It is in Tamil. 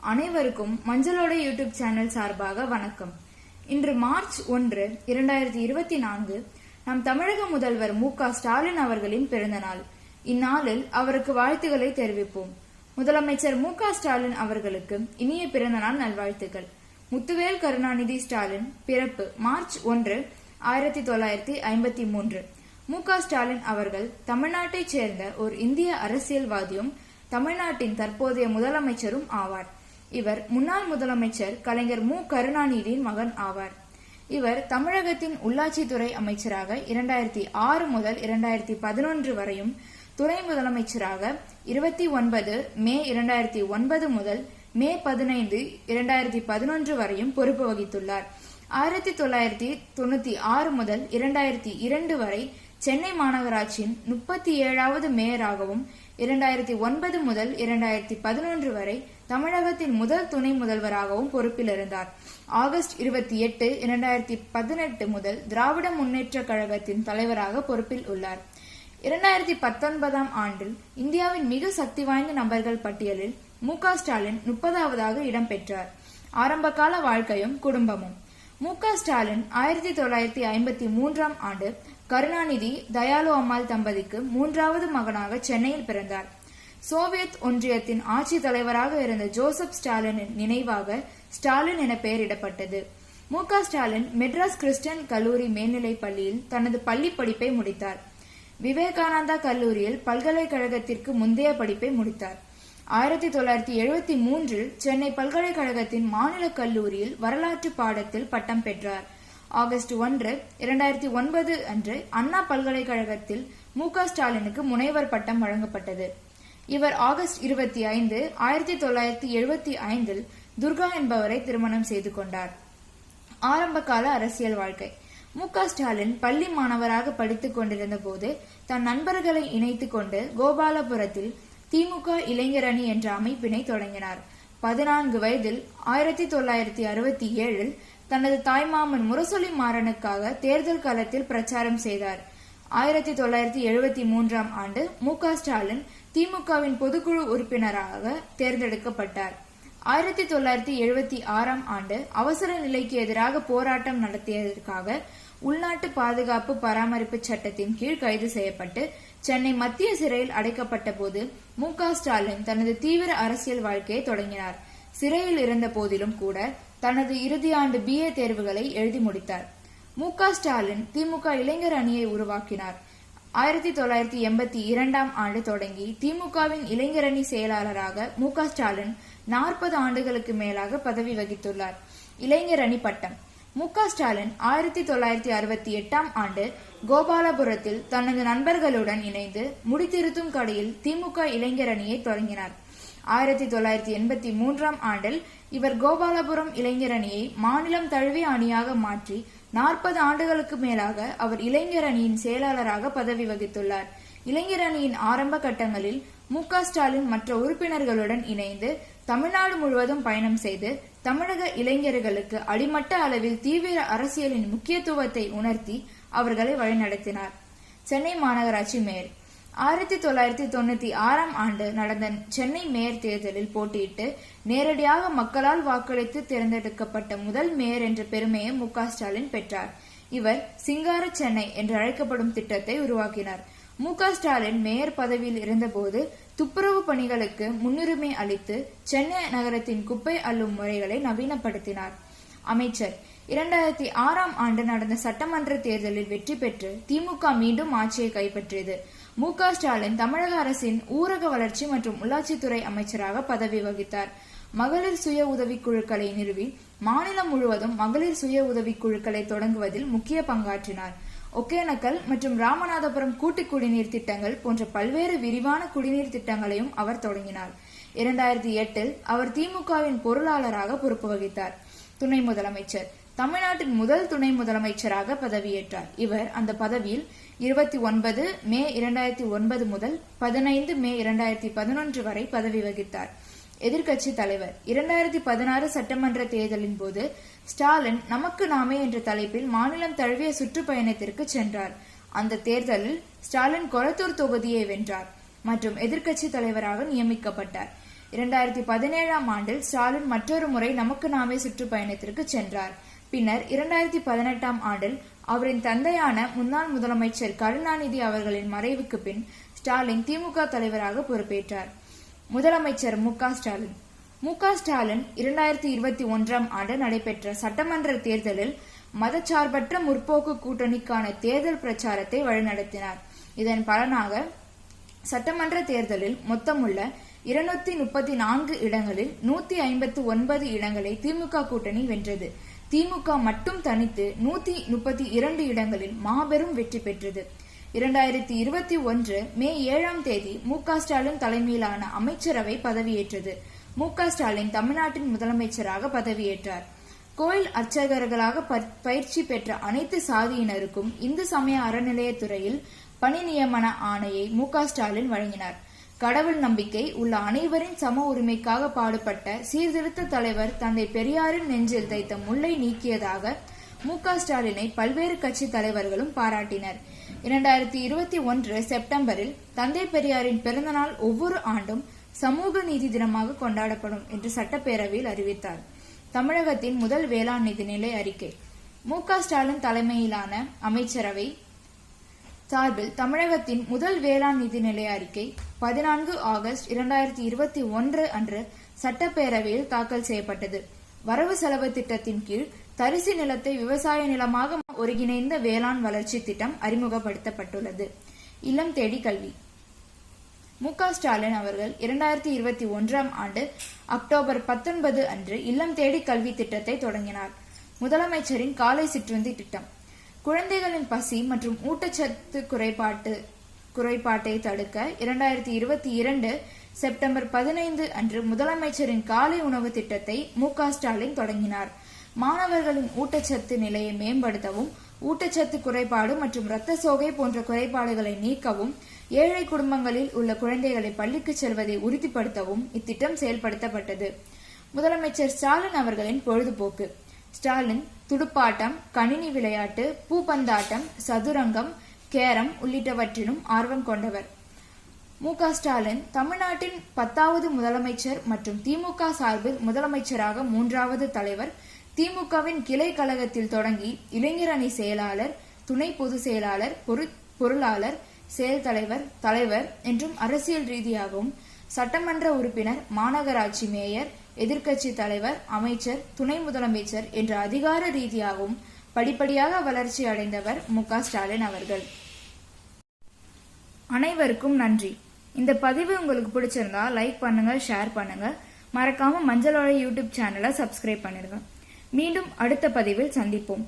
அனைவருக்கும் மஞ்சளோட யூடியூப் சேனல் சார்பாக வணக்கம். இன்று மார்ச் ஒன்று இரண்டாயிரத்தி இருபத்தி நான்கு நம் தமிழக முதல்வர் மு க ஸ்டாலின் அவர்களின் பிறந்த நாள் இந்நாளில் அவருக்கு வாழ்த்துக்களை தெரிவிப்போம். முதலமைச்சர் மு க ஸ்டாலின் அவர்களுக்கு இனிய பிறந்த நாள் நல்வாழ்த்துக்கள். முத்துவேல் கருணாநிதி ஸ்டாலின் பிறப்பு மார்ச் ஒன்று ஆயிரத்தி தொள்ளாயிரத்தி ஐம்பத்தி மூன்று. மு க ஸ்டாலின் அவர்கள் தமிழ்நாட்டைச் சேர்ந்த ஒரு இந்திய அரசியல்வாதியும் தமிழ்நாட்டின் தற்போதைய முதலமைச்சரும் ஆவார். இவர் முன்னாள் முதலமைச்சர் கலைஞர் மு. கருணாநிதியின் மகன் ஆவார். இவர் தமிழகத்தின் உள்ளாட்சித்துறை அமைச்சராக இரண்டாயிரத்தி ஆறு முதல் இரண்டாயிரத்தி பதினொன்று வரையும் துணை முதலமைச்சராக இருபத்தி ஒன்பது மே இரண்டாயிரத்தி ஒன்பது முதல் மே பதினைந்து இரண்டாயிரத்தி பதினொன்று வரையும் பொறுப்பு வகித்துள்ளார். ஆயிரத்தி தொள்ளாயிரத்தி தொண்ணூத்தி ஆறு முதல் இரண்டாயிரத்தி இரண்டு வரை சென்னை மாநகராட்சியின் முப்பத்தி ஏழாவது மேயராகவும் இரண்டாயிரத்தி ஒன்பது முதல் இரண்டாயிரத்தி பதினொன்று வரை தமிழகத்தின் முதல் துணை முதல்வராகவும் பொறுப்பில் இருந்தார் ஆகஸ்ட் இருபத்தி எட்டு இரண்டாயிரத்தி பதினெட்டு முதல் திராவிட முன்னேற்ற கழகத்தின் தலைவராக பொறுப்பில் உள்ளார். இரண்டாயிரத்தி பத்தொன்பதாம் ஆண்டில் இந்தியாவின் மிக சக்தி வாய்ந்த நபர்கள் பட்டியலில் மு க ஸ்டாலின் முப்பதாவதாக இடம்பெற்றார் ஆரம்பகால வாழ்க்கையும் குடும்பமும். மு க ஸ்டாலின் ஆயிரத்தி தொள்ளாயிரத்தி ஐம்பத்தி மூன்றாம் ஆண்டு கருணாநிதி தயாலு அம்மாள் தம்பதிக்கு மூன்றாவது மகனாக சென்னையில் பிறந்தார். சோவியத் ஒன்றியத்தின் ஆட்சி தலைவராக இருந்த ஜோசப் ஸ்டாலினின் நினைவாக ஸ்டாலின் என பெயரிடப்பட்டது. மு ஸ்டாலின் மெட்ராஸ் கிறிஸ்டியன் கல்லூரி மேல்நிலைப் பள்ளியில் தனது பள்ளி படிப்பை முடித்தார். விவேகானந்தா கல்லூரியில் பல்கலைக்கழகத்திற்கு முந்தைய படிப்பை முடித்தார். ஆயிரத்தி தொள்ளாயிரத்தி எழுபத்தி மூன்றில் சென்னை பல்கலைக்கழகத்தின் மாநில கல்லூரியில் வரலாற்று பாடத்தில் பட்டம் பெற்றார். ஆகஸ்ட் ஒன்று இரண்டாயிரத்தி ஒன்பது அன்று அண்ணா பல்கலைக்கழகத்தில் மு ஸ்டாலினுக்கு முனைவர் பட்டம் வழங்கப்பட்டது. இவர் ஆகஸ்ட் இருபத்தி ஐந்து ஆயிரத்தி தொள்ளாயிரத்தி எழுபத்தி ஐந்தில் துர்கா என்பவரை திருமணம் செய்து கொண்டார். ஆரம்பகால அரசியல் வாழ்க்கை. மு ஸ்டாலின் பள்ளி மாணவராக படித்துக் கொண்டிருந்த போது தன் நண்பர்களை இணைத்துக் கொண்டு கோபாலபுரத்தில் திமுக இளைஞரணி என்ற அமைப்பினை தொடங்கினார். பதினான்கு வயதில் ஆயிரத்தி தொள்ளாயிரத்தி அறுபத்தி ஏழில் தனது தாய்மாமன் முரசொலி மாறனுக்காக தேர்தல் களத்தில் பிரச்சாரம் செய்தார். ஆயிரத்தி தொள்ளாயிரத்தி எழுபத்தி மூன்றாம் ஆண்டு மு ஸ்டாலின் திமுகவின் பொதுக்குழு உறுப்பினராக தேர்ந்தெடுக்கப்பட்டார். ஆயிரத்தி தொள்ளாயிரத்தி எழுபத்தி ஆறாம் ஆண்டு அவசர நிலைக்கு எதிராக போராட்டம் நடத்தியதற்காக உள்நாட்டு பாதுகாப்பு பராமரிப்பு சட்டத்தின் கீழ் கைது செய்யப்பட்டு சென்னை மத்திய சிறையில் அடைக்கப்பட்ட போது மு ஸ்டாலின் தனது தீவிர அரசியல் வாழ்க்கையை தொடங்கினார். சிறையில் இருந்த போதிலும் கூட தனது இறுதியாண்டு பிஏ தேர்வுகளை எழுதி முடித்தார். மு ஸ்டாலின் திமுக இளைஞர் அணியை உருவாக்கினார். ஆயிரத்தி தொள்ளாயிரத்தி எண்பத்தி இரண்டாம் ஆண்டு தொடங்கி திமுகவின் இளைஞரணி செயலாளராக மு க ஸ்டாலின் நாற்பது ஆண்டுகளுக்கு மேலாக பதவி வகித்துள்ளார். இளைஞரணி பட்டம். மு க ஸ்டாலின் ஆயிரத்தி தொள்ளாயிரத்தி அறுபத்தி எட்டாம் ஆண்டு கோபாலபுரத்தில் தனது நண்பர்களுடன் இணைந்து முடித்திருத்தும் கடையில் திமுக இளைஞரணியை தொடங்கினார். ஆயிரத்தி தொள்ளாயிரத்தி எண்பத்தி மூன்றாம் ஆண்டில் இவர் கோபாலபுரம் இளைஞர் அணியை மாநிலம் தழுவிய அணியாக மாற்றி நாற்பது ஆண்டுகளுக்கு மேலாக அவர் இளைஞர் அணியின் செயலாளராக பதவி வகித்துள்ளார். இளைஞர் அணியின் ஆரம்ப கட்டங்களில் மு ஸ்டாலின் மற்ற உறுப்பினர்களுடன் இணைந்து தமிழ்நாடு முழுவதும் பயணம் செய்து தமிழக இளைஞர்களுக்கு அடிமட்ட அளவில் தீவிர அரசியலின் முக்கியத்துவத்தை உணர்த்தி அவர்களை வழிநடத்தினார். சென்னை மாநகராட்சி மேயர். ஆயிரத்தி தொள்ளாயிரத்தி தொண்ணூத்தி ஆறாம் ஆண்டு நடந்த சென்னை மேயர் தேர்தலில் போட்டியிட்டு நேரடியாக மக்களால் வாக்களித்து தேர்ந்தெடுக்கப்பட்ட முதல் மேயர் என்ற பெருமையை மு ஸ்டாலின் பெற்றார். இவர் சிங்கார சென்னை என்று அழைக்கப்படும் திட்டத்தை உருவாக்கினார். மு ஸ்டாலின் மேயர் பதவியில் இருந்தபோது துப்புரவு பணிகளுக்கு முன்னுரிமை அளித்து சென்னை நகரத்தின் குப்பை அள்ளும் முறைகளை நவீனப்படுத்தினார். அமைச்சர் இரண்டாயிரத்தி ஆறாம் ஆண்டு நடந்த சட்டமன்ற தேர்தலில் வெற்றி பெற்று திமுக மீண்டும் ஆட்சியை கைப்பற்றியது. மு க ஸ்டாலின் தமிழக அரசின் ஊரக வளர்ச்சி மற்றும் உள்ளாட்சித்துறை அமைச்சராக பதவி வகித்தார். மகளிர் சுய உதவிக் குழுக்களை நிறுவி மாநிலம் முழுவதும் மகளிர் சுய உதவிக் குழுக்களை தொடங்குவதில் முக்கிய பங்காற்றினார். ஒகேனக்கல் மற்றும் ராமநாதபுரம் கூட்டு குடிநீர் திட்டங்கள் போன்ற பல்வேறு விரிவான குடிநீர் திட்டங்களையும் அவர் தொடங்கினார். இரண்டாயிரத்தி எட்டில் அவர் திமுகவின் பொருளாளராக பொறுப்பு வகித்தார். துணை முதலமைச்சர் தமிழ்நாட்டின் முதல் துணை முதலமைச்சராக பதவியேற்றார். இவர் அந்த பதவியில் இருபத்தி ஒன்பது மே இரண்டாயிரத்தி ஒன்பது முதல் பதினைந்து மே இரண்டாயிரத்தி பதினொன்று வரை பதவி வகித்தார். எதிர்க்கட்சி தலைவர். இரண்டாயிரத்தி பதினாறு சட்டமன்ற தேர்தலின் போது ஸ்டாலின் நமக்கு நாமே என்ற தலைப்பில் மாநிலம் தழுவிய சுற்றுப்பயணத்திற்கு சென்றார். அந்த தேர்தலில் ஸ்டாலின் கொளத்தூர் தொகுதியை வென்றார் மற்றும் எதிர்க்கட்சி தலைவராக நியமிக்கப்பட்டார். இரண்டாயிரத்தி பதினேழாம் ஆண்டில் ஸ்டாலின் மற்றொரு முறை நமக்கு நாமே சுற்றுப்பயணத்திற்கு சென்றார். பின்னர் இரண்டாயிரத்தி பதினெட்டாம் ஆண்டில் அவரின் தந்தையான முன்னாள் முதலமைச்சர் கருணாநிதி அவர்களின் மறைவுக்கு பின் ஸ்டாலின் திமுக தலைவராக பொறுப்பேற்றார். முதலமைச்சர் மு க ஸ்டாலின். மு க ஸ்டாலின் இரண்டாயிரத்தி இருபத்தி ஒன்றாம் ஆண்டு நடைபெற்ற சட்டமன்ற தேர்தலில் மதச்சார்பற்ற முற்போக்கு கூட்டணிக்கான தேர்தல் பிரச்சாரத்தை வழிநடத்தினார். இதன் பலனாக சட்டமன்ற தேர்தலில் மொத்தமுள்ள இருநூத்தி முப்பத்தி நான்கு இடங்களில் நூத்தி ஐம்பத்து ஒன்பது இடங்களை திமுக கூட்டணி வென்றது. திமுக மட்டும் தனித்து நூத்தி முப்பத்தி இரண்டு இடங்களில் மாபெரும் வெற்றி பெற்றது. இரண்டாயிரத்தி இருபத்தி ஒன்று மே ஏழாம் தேதி மு ஸ்டாலின் தலைமையிலான அமைச்சரவை பதவியேற்றது. மு ஸ்டாலின் தமிழ்நாட்டின் முதலமைச்சராக பதவியேற்றார். கோயில் அர்ச்சகர்களாக பயிற்சி பெற்ற அனைத்து சாதியினருக்கும் இந்து சமய அறநிலையத்துறையில் பணி நியமன ஆணையை மு ஸ்டாலின் வழங்கினார். கடவுள் நம்பிக்கை உள்ள அனைவரின் சம உரிமைக்காக பாடுபட்ட சீர்திருத்த தலைவர் தந்தை பெரியாரின் நெஞ்சில் தைத்த முல்லை நீக்கியதாக மு க ஸ்டாலினை பல்வேறு கட்சி தலைவர்களும் பாராட்டினர். இரண்டாயிரத்தி இருபத்தி ஒன்று செப்டம்பரில் தந்தை பெரியாரின் பிறந்தநாள் ஒவ்வொரு ஆண்டும் சமூக நீதி தினமாக கொண்டாடப்படும் என்று சட்டப்பேரவையில் அறிவித்தார். தமிழகத்தின் முதல் வேளாண் நிதிநிலை அறிக்கை. மு க ஸ்டாலின் தலைமையிலான அமைச்சரவை சார்பில் தமிழகத்தின் முதல் வேளாண் நிதிநிலை அறிக்கை பதினான்கு ஆகஸ்ட் இரண்டாயிரத்தி இருபத்தி ஒன்று அன்று சட்டப்பேரவையில் தாக்கல் செய்யப்பட்டது. வரவு செலவு திட்டத்தின் கீழ் தரிசு நிலத்தை விவசாய நிலமாக ஒருங்கிணைந்த வேளாண் வளர்ச்சி திட்டம் அறிமுகப்படுத்தப்பட்டுள்ளது. இல்லம் தேடி கல்வி. மு க ஸ்டாலின் அவர்கள் இரண்டாயிரத்தி இருபத்தி ஒன்றாம் ஆண்டு அக்டோபர் பத்தொன்பது அன்று இல்லம் தேடி கல்வி திட்டத்தை தொடங்கினார். முதலமைச்சரின் காலை சிற்றுந்தி திட்டம். குழந்தைகளின் பசி மற்றும் ஊட்டச்சத்து குறைபாட்டு குறைபாட்டை தடுக்க இரண்டாயிரத்தி இருபத்தி இரண்டு செப்டம்பர் பதினைந்து அன்று முதலமைச்சரின் காலை உணவு திட்டத்தை மு க ஸ்டாலின் தொடங்கினார். மாணவர்களின் ஊட்டச்சத்து நிலையை மேம்படுத்தவும் ஊட்டச்சத்து குறைபாடு மற்றும் இரத்த சோகை போன்ற குறைபாடுகளை நீக்கவும் ஏழை குடும்பங்களில் உள்ள குழந்தைகளை பள்ளிக்கு செல்வதை உறுதிப்படுத்தவும் இத்திட்டம் செயல்படுத்தப்பட்டது. முதலமைச்சர் ஸ்டாலின் அவர்களின் பொழுதுபோக்கு. ஸ்டாலின் துடுப்பாட்டம் கணினி விளையாட்டு பூப்பந்தாட்டம் சதுரங்கம் கேரம் உள்ளிட்டவற்றிலும் ஆர்வம் கொண்டவர். மு. க. ஸ்டாலின் தமிழ்நாட்டின் பத்தாவது முதலமைச்சர் மற்றும் திமுக சார்பில் முதலமைச்சராக மூன்றாவது தலைவர். திமுகவின் கிளை கழகத்தில் தொடங்கி இளைஞர் அணி செயலாளர் துணை பொதுச் செயலாளர் பொரு- பொருளாளர் செயல் தலைவர் தலைவர் என்றும் அரசியல் ரீதியாகவும் சட்டமன்ற உறுப்பினர் மாநகராட்சி மேயர் எதிர்க்கட்சி தலைவர் அமைச்சர் துணை முதலமைச்சர் என்ற அதிகார ரீதியாகவும் படிப்படியாக வளர்ச்சி அடைந்தவர் மு. ஸ்டாலின் அவர்கள். அனைவருக்கும் நன்றி. இந்த பதிவு உங்களுக்கு பிடிச்சிருந்தா லைக் பண்ணுங்க ஷேர் பண்ணுங்க. மறக்காம மஞ்சளோட யூடியூப் சேனலை சப்ஸ்கிரைப் பண்ணிருங்க மீண்டும் அடுத்த பதிவில் சந்திப்போம்.